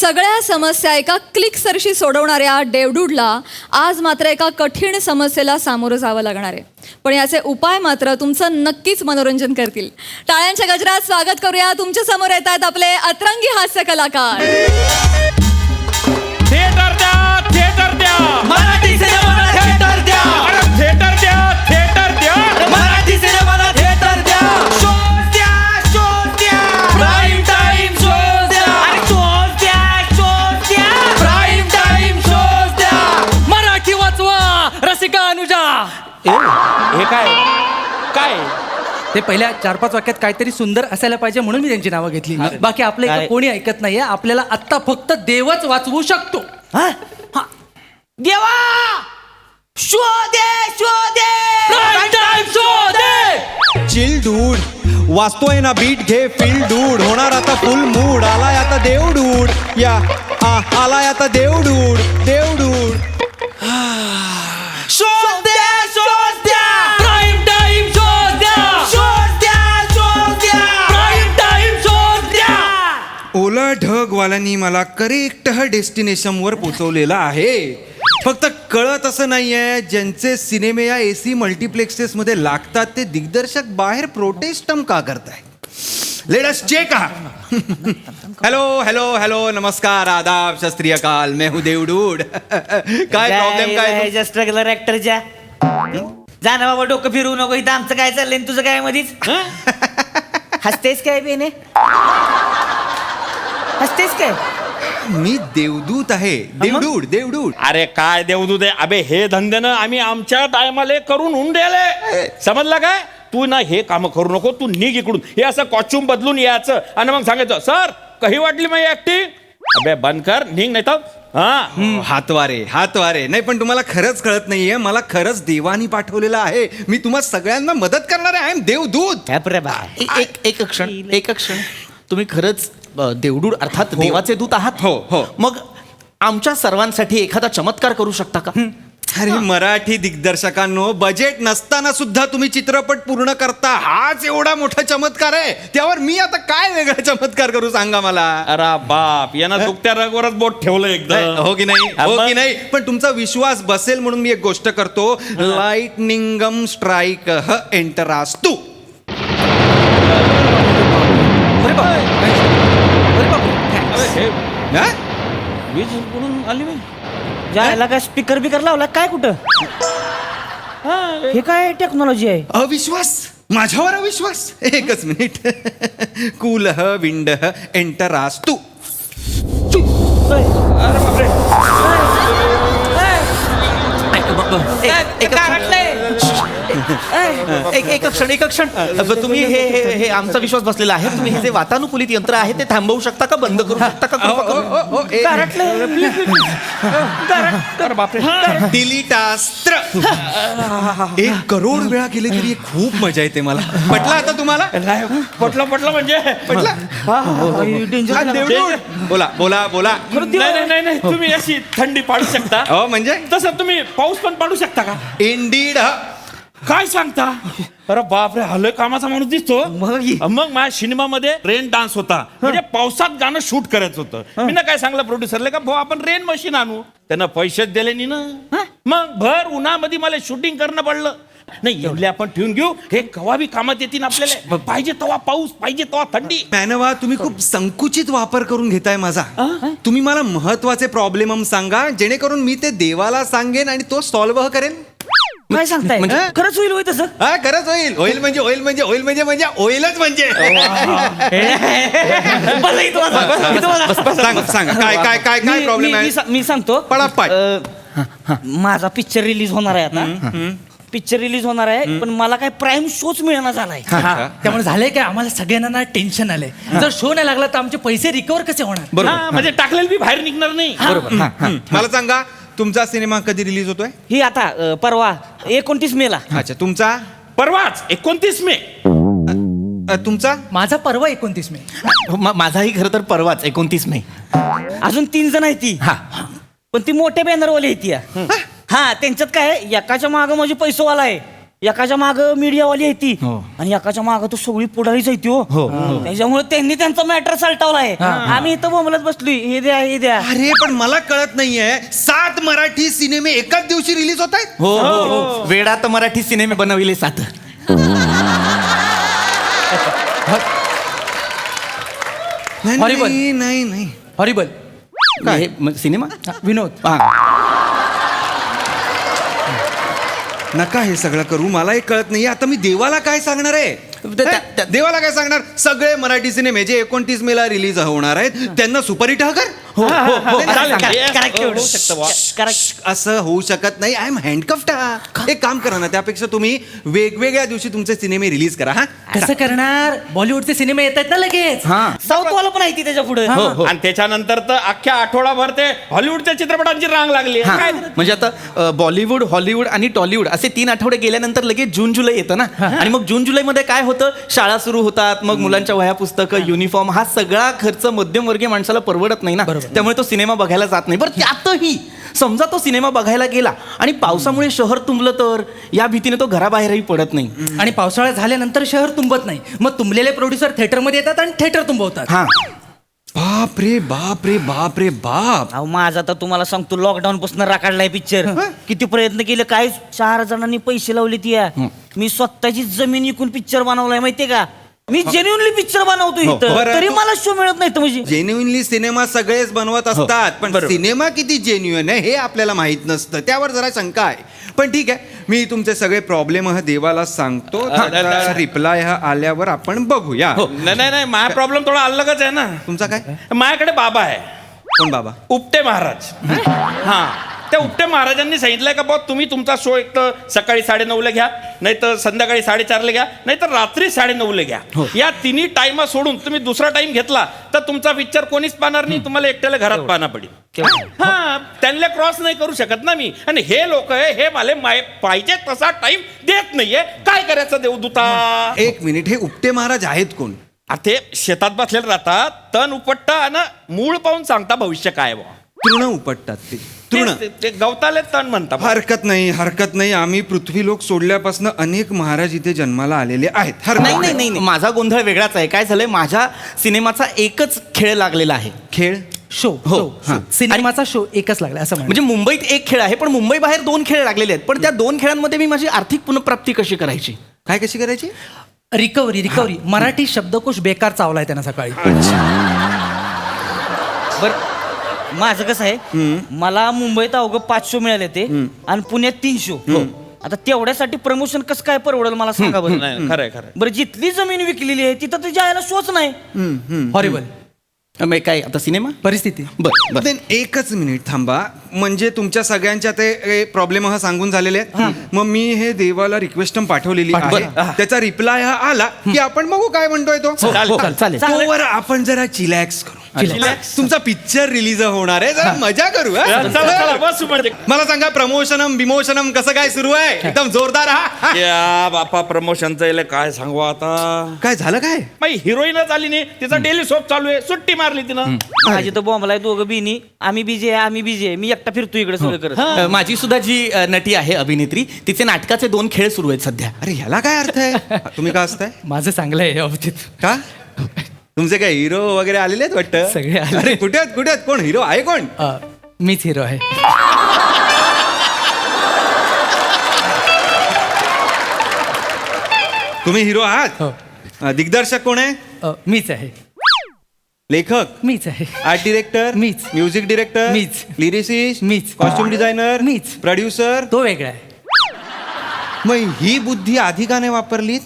सगळ्या समस्या एका क्लिक सरशी सोडवणाऱ्या डेवडूडला आज मात्र एका कठीण समस्येला सामोरं जावं लागणार आहे. पण याचे उपाय मात्र तुमचं नक्कीच मनोरंजन करतील. टाळ्यांच्या गजरात स्वागत करूया. तुमच्यासमोर येत आहेत आपले अतरंगी हास्य कलाकार. थिएटर द्या थिएटर द्या. मराठी काय? काय? ते पहिल्या चार पाच वाक्यात काहीतरी सुंदर असायला पाहिजे म्हणून मी त्यांची नावं घेतली. बाकी आपल्या इथं काय? कोणी ऐकत नाहीये. आपल्याला आत्ता फक्त देवच वाचवू शकतो. देवा! शो दे शो दे! प्राईम टाइम शो दे! चिल डूड वाचतोय ना बीट घे फील डूड. होणार आता फुल मूड आलाय आता देवडूड या आ, आलाय आता देवडूड देवडूड शोध द्या शोध द्या ढगवाल्यांनी मला करेक्ट डेस्टिनेशनवर पोचवलेलं आहे. फक्त कळत असं नाहीये ज्यांचे सिनेमे या ए सी मल्टिप्लेक्सेसमध्ये लागतात ते दिग्दर्शक बाहेर प्रोटेस्टम का करताय? लेडस चेक हॅलो हॅलो हॅलो नमस्कार आदाब शास्त्रीय काल मैं हूं देवडूड काय प्रॉब्लेम काय ह्याच्या स्ट्रगलर ऍक्टरच्या जा ना बाबा डोकं फिरवू नको इथं आमचं काय चाललंय आणि तुझं काय मधीच? हसतेस काय बेने हसतेस काय? मी देवदूत आहे. देवडूड देवडूड अरे काय देऊ दे अबे हे धंद्यानं आम्ही आमच्या टायमाले करून उंडेले समजलं काय? तू ना हे काम करू नको तू निघ इकडून. हे असं कॉस्ट्युम बदलून यायचं. आणि मग सांगायचं सर कही वाटली माझी ऍक्टिंग अबे बंद कर निघ नाही तर हा हातवारे हातवारे. नाही पण तुम्हाला खरंच कळत नाहीये मला खरंच देवानी पाठवलेलं आहे. मी तुम्हा सगळ्यांना मदत करणार आहे. आय एम देवदूत. एक क्षण एक क्षण. तुम्ही खरंच देवडूड अर्थात देवाचे दूत आहात? हो, हो. मग आमच्या सर्वांसाठी एखादा चमत्कार करू शकता का? अरे मराठी दिग्दर्शकांनो बजेट नसताना सुद्धा तुम्ही चित्रपट पूर्ण करता. हाच एवढा मोठा चमत्कार आहे. त्यावर मी आता काय वेगळा चमत्कार करू सांगा मला? अरे बाप यानं दुखत्या रगवरच बोट ठेवलं एकदम हो की नाही? हा, हो? की नाही? पण तुमचा विश्वास बसेल म्हणून मी एक गोष्ट करतो. लाईटनिंगम स्ट्राईक ह एंटरास तू अरे बापरे. अरे बापरे. अबे, हे? वीज कुठून आली बाई? जायला काय स्पीकर बिकर लावला काय कुठं हे काय टेक्नॉलॉजी आहे अविश्वास माझ्यावर अविश्वास एकच मिनिट कूल ह विंड ह एंटरास तू एक- एक क्षण. एक एक क्षण एक क्षण. अब तुम्ही हे हे हे आमचा विश्वास बसलेला आहे. तुम्ही हे जे वातानुकूलित यंत्र आहे ते थांबवू शकता का? बंद करू शकता का? कृपा करून? डिलीटास्त्र. एक करोड वेळा केले तरी खूप मजा येते मला. पटला आता तुम्हाला? पटलं पटलं म्हणजे. पटला? हा. बोला बोला बोला. नाही नाही, नाही नाही. तुम्ही अशी थंडी पाडू शकता. हो म्हणजे? तसं तुम्ही पाऊस पण पाडू शकता का? इंडीड काय सांगता? अरे बापरे हलय कामाचा माणूस दिसतो. मग. मग माझ्या सिनेमामध्ये रेन डान्स होता. म्हणजे पावसात गाणं शूट करायचं होतं. मी ना काय सांगलं प्रोड्युसरला का भाऊ आपण रेन मशीन आणू? त्यांना पैसेच दिले नी. ना मग भर उन्हामध्ये मला शूटिंग करणं पडलं. नाही एवढे. आपण ठेवून घेऊ. हे कवा बी कामात येतील आपल्याला. पाहिजे तेव्हा पाऊस पाहिजे तेव्हा थंडी. मॅनवा तुम्ही खूप संकुचित वापर करून घेताय माझा. तुम्ही मला महत्त्वाचे प्रॉब्लेम सांगा जेणेकरून मी ते देवाला सांगेन आणि तो सॉल्व्ह करेन. काय सांगताय? खरंच होईल होय तसं? हा खरंच होईल. होईल म्हणजे होईल म्हणजे होईल म्हणजे म्हणजे होईलच म्हणजे. बरं, इथं बसा. इथं बसा. सांगा सांगा. काय काय काय काय मी- प्रॉब्लेम मी- आहे? मी सा- मी सांगतो. पळापळ. अ, माझा पिक्चर रिलीज होणार आहे आता. पिक्चर रिलीज होणार आहे पण मला काय प्राईम शोच मिळणार झालाय त्यामुळे झालंय काय? आम्हाला सगळ्यांना ना टेन्शन आलंय. जर शो नाही लागला तर आमचे पैसे रिकवर कसे होणार? हा, म्हणजे टाकलेलं बी बाहेर निघणार नाही. मला सांगा तुमचा सिनेमा कधी रिलीज होतोय? ही आता अ, परवा एकोणतीस मेला अच्छा तुमचा? परवाच एकोणतीस मे. अ, तुमचा? माझा परवा एकोणतीस मे. मा- माझाही खरं तर परवाच एकोणतीस मे. अजून तीन जण आहेत ती. पण ती मोठ्या बॅनरवाली आहे ती. हा. त्यांच्यात काय आहे, एकाच्या माग म्हणजे पैसोवाला आहे. एकाच्या माग मीडियावाली आहे ती. आणि एकाच्या माग तो सगळी पुढारीच आहे ती हो. त्याच्यामुळे त्यांनी त्यांचा मॅटर सलटवलाय आम्ही इथं बोंबलत बसलोय. हे द्या हे द्या. अरे पण मला कळत नाहीये. सात मराठी सिनेमे एकाच दिवशी रिलीज होत आहेत? हो हो हो. वेळात मराठी सिनेमे बनविले सात. नाही, Horrible. नाही नाही. नाही हॉरिबल हे सिनेमा? विनोद. हा. नका हे सगळं करू मला हे कळत नाही आता मी देवाला काय सांगणार आहे? हे? देवाला काय सांगणार? सगळे मराठी सिनेमे जे एकोणतीस मेला रिलीज होणार आहेत त्यांना सुपरहिट कर. हो हो हो चालेल. Correct, correct, होऊ एवढं. शकतं बुवा. Correct. असं होऊ शकत नाही. आय एम हँडकफ्ट एक काम करा ना त्यापेक्षा तुम्ही वेगवेगळ्या दिवशी तुमचे सिनेमे रिलीज करा हा. कसं करणार? बॉलिवूडचे सिनेमे येत आहेत ना लगेच. हा. साऊथ वाला पण आहे ती त्याच्या पुढे. हो हो. आणि त्याच्यानंतर तर अख्ख्या आठवडाभर ते हॉलिवूडच्या चित्रपटांची रांग लागली. हा. काय? म्हणजे आता अ, बॉलिवूड हॉलिवूड आणि टॉलिवूड असे तीन आठवडे गेल्यानंतर लगेच जून जुलै येतं ना. आणि मग जून जुलैमध्ये काय होतं? शाळा सुरू होतात मग मुलांच्या वह्या पुस्तकं युनिफॉर्म हा सगळा खर्च मध्यमवर्गीय माणसाला परवडत नाही ना. त्यामुळे तो सिनेमा बघायला जात नाही. बरं त्यातही समजा तो सिनेमा बघायला गेला आणि पावसामुळे शहर तुंबलं तर या भीतीने तो घराबाहेरही पडत नाही. आणि पावसाळा झाल्यानंतर शहर तुंबत नाही. मग तुंबलेले प्रोड्युसर थिएटरमध्ये येतात आणि थिएटर तुंबवतात. हा. बाप रे बाप रे बाप रे बाप. अहो माझा तर तुम्हाला सांगतो लॉकडाऊन पासून राखाडलाय पिक्चर किती प्रयत्न केले काय चार जणांनी पैसे लावले ती मी स्वतःची जमीन विकून पिक्चर बनवलाय माहितीये का? मी जेन्युनली पिक्चर बनवतो इथं. बरं, तरी मला शो मिळत नाही म्हणजे जेन्युइनली सिनेमा सगळेच बनवत असतात. पण बरोबर. सिनेमा किती जेन्युइन आहे हे आपल्याला माहीत नसतं. त्यावर जरा शंका आहे. पण ठीक आहे मी तुमचे सगळे प्रॉब्लेम हा देवाला सांगतो. रिप्लाय हा आल्यावर आपण बघूया. नाही नाही नाही माझा प्रॉब्लेम थोडा अलगच आहे ना. तुमचा काय? माझ्याकडे बाबा आहे. कोण बाबा? उपटे महाराज. हा. त्या उपटे महाराजांनी सांगितलंय का बा तुम्ही तुमचा शो एक तर सकाळी साडेनऊला घ्या नाही तर संध्याकाळी साडेचारला घ्या नाही तर रात्री साडेनऊला घ्या. या तिन्ही टाइमा सोडून तुम्ही दुसरा टाइम घेतला तर तुमचा पिक्चर कोणीच पाहणार नाही तुम्हाला एकट्याला घरात पाहणं पडेल. हा त्यांना क्रॉस नाही करू शकत ना मी. आणि हे लोक आहे हे मला माय- पाहिजे तसा टाइम देत नाहीये. काय करायचं देवदूता? एक मिनिट हे उपटे महाराज आहेत कोण? आ, ते शेतात बसलेले राहतात तण उपटतं आणि मूळ पाहून सांगता भविष्य काय बा तृण उपटतात ते. तृण. ते- ते गवताले तण म्हणतात. हरकत नाही हरकत नाही. आम्ही पृथ्वी लोक सोडल्यापासून अनेक महाराज इथे जन्माला आलेले आहेत. हरकत नाही नाही नाही. नाही. माझा गोंधळ वेगळाच आहे. काय झालंय? माझ्या सिनेमाचा एकच खेळ लागलेला आहे. खेळ? शो हो, हा. शो. सिनेमाचा शो एकच लागला असं म्हणजे म्हणजे मुंबईत एक खेळ आहे पण मुंबई बाहेर दोन खेळ लागलेले आहेत. पण त्या दोन खेळांमध्ये मी माझी आर्थिक पुनर्प्राप्ती कशी करायची? काय कशी करायची? Recovery recovery. मराठी शब्दकोश बेकार चावलाय त्यांना सकाळी. बर माझं कसं आहे मला मुंबईत अवघं पाच शो मिळाले ते आणि पुण्यात तीन शो. आता तेवढ्यासाठी प्रमोशन कसं काय परवडेल मला सांगा बरं. नाही खरंय खरंय बरं जिथली जमीन विकलेली आहे तिथं तर जायला शोच नाही. हॉरिबल काय आता सिनेमा? परिस्थिती. बर एकच मिनिट थांबा. म्हणजे तुमच्या सगळ्यांच्या ते प्रॉब्लेम हा सांगून झालेले आहेत. मग मी हे देवाला रिक्वेस्ट पाठवलेली त्याचा रिप्लाय हा आला की आपण बघू काय म्हणतोय तो. चालेल. चालेल चालेल. तोवर आपण जरा चिलॅक्स करू. तुमचा पिक्चर रिलीज होणार आहे. जरा मजा करू हा? चला चला बस म्हणजे मला सांगा प्रमोशनम बिमोशनम कसं काय सुरू आहे? एकदम जोरदार हा. या बापा प्रमोशनचं काय सांगू आता? काय झालं काय? हिरोईनच आली नाही. तिचा डेली सोप चालू आहे. सुट्टी मारली तिनं. माझी तर बॉम्बला आहे दोघं बिनी. आम्ही बिझी आहे आम्ही बिझी आहे. मी एकटा फिरतो इकडे सगळं करत. अ, माझी सुद्धा जी अ, नटी आहे अभिनेत्री तिचे नाटकाचे दोन खेळ सुरू आहेत सध्या. अरे ह्याला काय अर्थ आहे? तुम्ही का असताय माझं चांगलं आहे अवचित. का? तुमचे काय हिरो वगैरे आलेले आहेत वाटतं? सगळे आले. अरे कुठे आहेत कुठे आहेत? कोण? हिरो आहे कोण? अ, मीच हिरो आहे. तुम्ही हिरो आहात? हो. अ, दिग्दर्शक कोण आहे? अ, मीच आहे. लेखक? मीच आहे. आर्ट डिरेक्टर मीच. म्युझिक डिरेक्टर मीच. लिरिसिस्ट मीच. कॉस्ट्युम डिझायनर मीच. प्रोड्युसर तो वेगळा आहे. मग ही बुद्धी आधी का नाही वापरली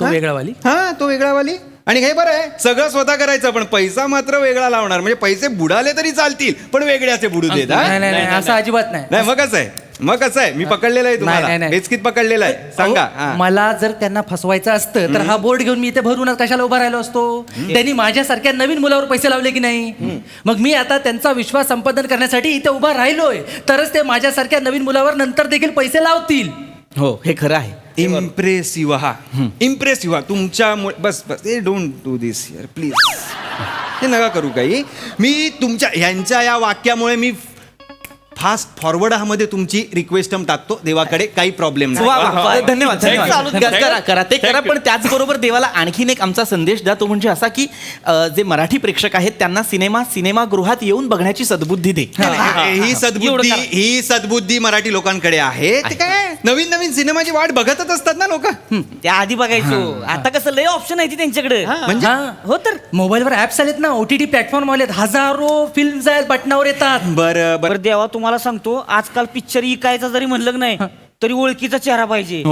तो वेगळा वाली हा तो वेगळा वाली आणि हे बरं आहे सगळं स्वतः करायचं पण पैसा मात्र वेगळा लावणार. म्हणजे पैसे बुडाले तरी चालतील पण वेगळ्याचे बुडू देत हा? नाही नाही नाही असं अजिबात नाही. नाही मग कसं आहे. मग कसं आहे. मी पकडलेलं आहे नाही, तुम्हाला. नाही. पकडलेलं आहे. सांगा अहो, हा. मला जर त्यांना फसवायचं असतं तर हा बोर्ड घेऊन मी इथे भरूनच कशाला उभा राहिलो असतो? त्यांनी माझ्यासारख्या नवीन मुलावर पैसे लावले की नाही? मग मी आता त्यांचा विश्वास संपादन करण्यासाठी इथे उभा राहिलोय तरच ते माझ्यासारख्या नवीन मुलावर नंतर देखील पैसे लावतील. हो हे खरं आहे. इम्प्रेसिव्ह हा. इम्प्रेसिव्ह हा तुमच्या बस बस. ए डोंट डू दिस प्लीज हे नका करू काही. मी तुमच्या ह्यांच्या या वाक्यामुळे मी फास्ट फॉरवर्डमध्ये तुमची रिक्वेस्ट टाकतो. देवाकडे काही प्रॉब्लेम वा, वा, वा. धन्यवाद. धन्यवाद. Thank you. करा करा. ते करा Thank you. पण त्याचबरोबर देवाला आणखीन एक आमचा संदेश द्या. तो म्हणजे असा की अ, जे मराठी प्रेक्षक आहेत त्यांना सिनेमा सिनेमागृहात येऊन बघण्याची सद्बुद्धी दे. ही सद्बुद्धी ही सद्बुद्धी मराठी लोकांकडे आहे. ते काय? नवीन नवीन सिनेमाची वाट बघतच असतात ना लोक. त्या आधी बघायचो. आता कसं लय ऑप्शन आहे ती त्यांच्याकडे. म्हणजे हो. तर. मोबाईलवर ऍप्स आलेत ना ओटीटी प्लॅटफॉर्म आलेत हजारो फिल्म्स आहेत बटनावर येतात. बरं बरं. बरं देवा तुम्हाला सांगतो आजकाल पिक्चर इकायचा जरी म्हणलं नाही तरी ओळखीचा चेहरा पाहिजे.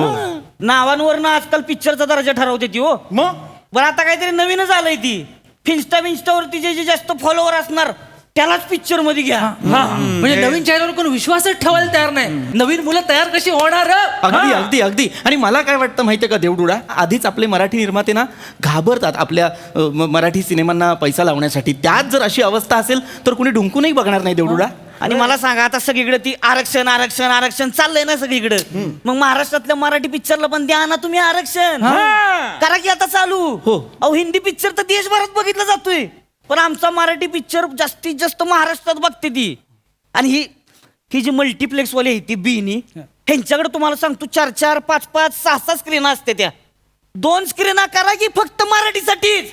नावांवर ना आजकाल पिक्चरचा दर्जा ठरवते ती हो. मग? बरं आता काहीतरी नवीनच आलंय ती. फिन्स्टा विन्स्टावरती जे जे जास्त फॉलोवर असणार त्यालाच पिक्चरमध्ये घ्या. म्हणजे नवीन चॅनलवर कोण विश्वासच ठेवायला तयार नाही. नवीन मुलं तयार कशी होणार अगदी अगदी अगदी. आणि मला काय वाटतं माहितीये का देवडुडा? आधीच आपले मराठी निर्माते ना घाबरतात आपल्या मराठी सिनेमांना पैसा लावण्यासाठी. त्यात जर अशी अवस्था असेल तर कुणी ढुंकूनही बघणार नाही देवडुडा? आणि मला सांगा आता सगळीकडे ती आरक्षण आरक्षण आरक्षण चाललंय ना सगळीकडे. मग महाराष्ट्रातल्या मराठी पिक्चरला पण द्या ना तुम्ही आरक्षण. करा की आता चालू. हो. अहो हिंदी पिक्चर तर देशभरात बघितला जातोय. पण आमचा मराठी पिक्चर जास्तीत जास्त महाराष्ट्रात बघते ती. आणि ही ही जी मल्टिप्लेक्स वाली आहे ती बीनी ह्यांच्याकडे तुम्हाला सांगतो चार चार पाच पाच सहा सहा स्क्रीन असते त्या. दोन स्क्रीन करा की फक्त मराठीसाठीच.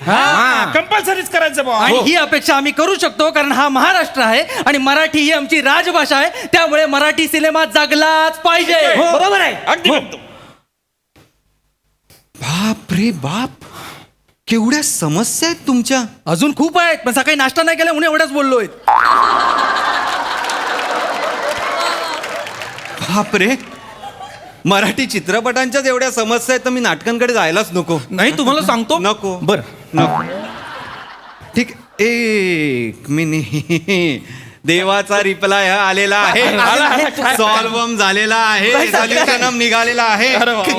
कंपल्सरीच करायचं. आणि ही अपेक्षा आम्ही करू शकतो कारण हा महाराष्ट्र आहे आणि मराठी ही आमची राजभाषा आहे. त्यामुळे मराठी सिनेमा जगलाच पाहिजे. बरोबर आहे. अगदी बघतो बाप रे बाप. केवढ्या समस्या आहेत तुमच्या. अजून खूप आहेत पण सकाळी नाश्ता नाही केला म्हणून एवढ्याच बोललोय. बाप रे. मराठी चित्रपटांच्याच एवढ्या समस्या आहेत तर मी नाटकांकडे जायलाच नको. नाही तुम्हाला सांगतो. नको. बर. नको. ठीक एक मिनिट. देवाचा रिप्लाय हा आलेला आहे. सॉल्वम झालेला आहे. सॉल्युशनम निघालेला आहे.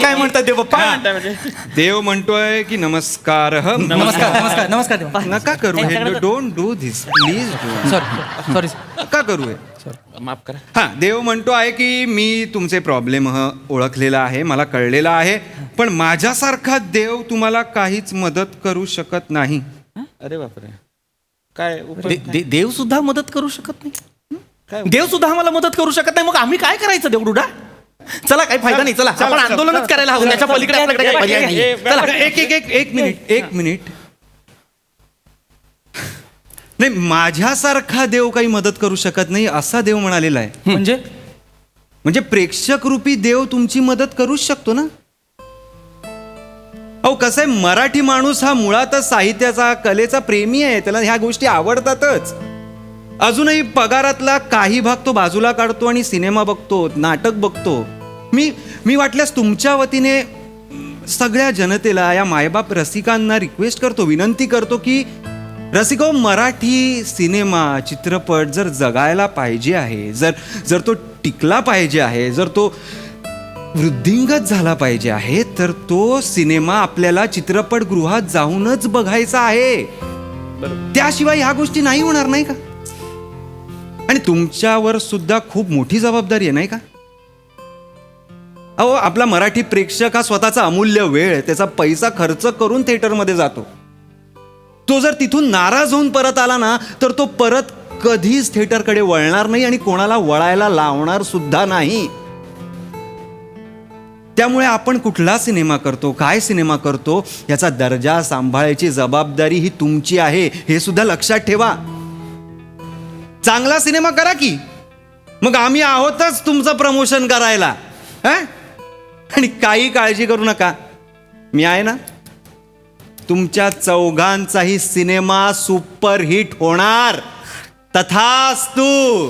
काय म्हणतात देव म्हणजे? देव म्हणतोय की नमस्कार नमस्कार नमस्कार. नमस्कार देवा. नका करू. हे don't do this please do sorry sorry नका करू हे. माफ करा. हा देव म्हणतो आहे की मी तुमचे प्रॉब्लेम ओळखलेला आहे मला कळलेला आहे पण माझ्यासारखा देव तुम्हाला काहीच मदत करू शकत नाही. अरे बापरे. काय उपाय? दे- दे- देव सुद्धा मदत करू शकत नाही. देव सुद्धा आम्हाला मदत करू शकत नाही. मग आम्ही काय करायचं देवडुडा चला काही फायदा नाही. चला चला, आपण चला, आंदोलनच. करायला हवं. त्याच्या पलीकडे आपल्याकडे काही पर्याय नाही ए, चला. एक एक एक एक मिनिट एक मिनिट. नाही माझ्यासारखा देव काही मदत करू शकत नाही असा देव म्हणालेला आहे. म्हणजे? म्हणजे प्रेक्षक रूपी देव तुमची मदत करूच शकतो ना? अहो कसं आहे मराठी माणूस हा मुळातच साहित्याचा कलेचा प्रेमी आहे. त्याला ह्या गोष्टी आवडतातच. अजूनही पगारातला काही भाग तो बाजूला काढतो आणि सिनेमा बघतो नाटक बघतो. मी मी वाटल्यास तुमच्या वतीने सगळ्या जनतेला या मायबाप रसिकांना रिक्वेस्ट करतो विनंती करतो की रसिको हो, मराठी सिनेमा चित्रपट जर जगायला पाहिजे आहे जर जर तो टिकला पाहिजे आहे जर तो वृद्धिंगत झाला पाहिजे आहे तर तो सिनेमा आपल्याला चित्रपटगृहात जाऊनच बघायचा आहे. त्याशिवाय ह्या गोष्टी नाही होणार नाही का? आणि तुमच्यावर सुद्धा खूप मोठी जबाबदारी आहे नाही का? अहो आपला मराठी प्रेक्षक हा स्वतःचा अमूल्य वेळ त्याचा पैसा खर्च करून थिएटरमध्ये जातो. तो जर तिथून नाराज होऊन परत आला ना तर तो परत कधीच थिएटरकडे वळणार नाही आणि कोणाला वळायला लावणार सुद्धा नाही. त्यामुळे आपण कुठला सिनेमा करतो काय सिनेमा करतो याचा दर्जा सांभाळायची जबाबदारी ही तुमची आहे हे सुद्धा लक्षात ठेवा. चांगला सिनेमा करा की. मग आम्ही आहोतच तुमचं प्रमोशन करायला. हं? आणि काही काळजी करू नका. मी आहे ना? तुमच्या चौघांचाही सिनेमा सुपरहिट होणार. तथास्तू.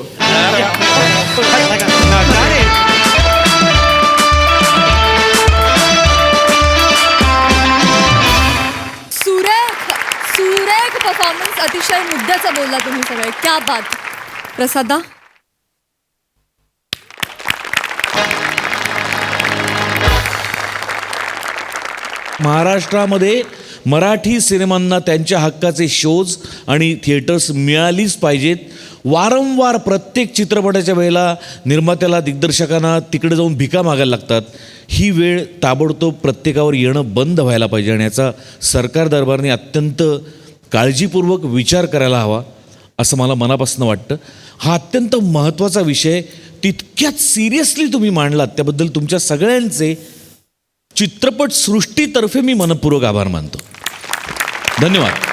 परफॉर्मन्स अतिशय मुद्द्याचा बोलला तुम्ही सगळे. क्या बात. प्रसादा महाराष्ट्रामध्ये मराठी सिनेमांना त्यांच्या हक्काचे शोज आणि थिएटर्स मिळालीच पाहिजेत. वारंवार प्रत्येक चित्रपटाच्या वेळेला निर्मात्याला दिग्दर्शकांना तिकडे जाऊन भिका मागायला लागतात. ही वेळ ताबडतोब प्रत्येकावर येणं बंद व्हायला पाहिजे आणि याचा सरकार दरबारने अत्यंत काळजीपूर्वक विचार करायला हवा असं मला मनापासून वाटतं. हा अत्यंत महत्त्वाचा विषय तितक्यात सिरियसली तुम्ही मांडलात त्याबद्दल तुमच्या सगळ्यांचे चित्रपटसृष्टीतर्फे मी मनपूर्वक आभार मानतो. धन्यवाद.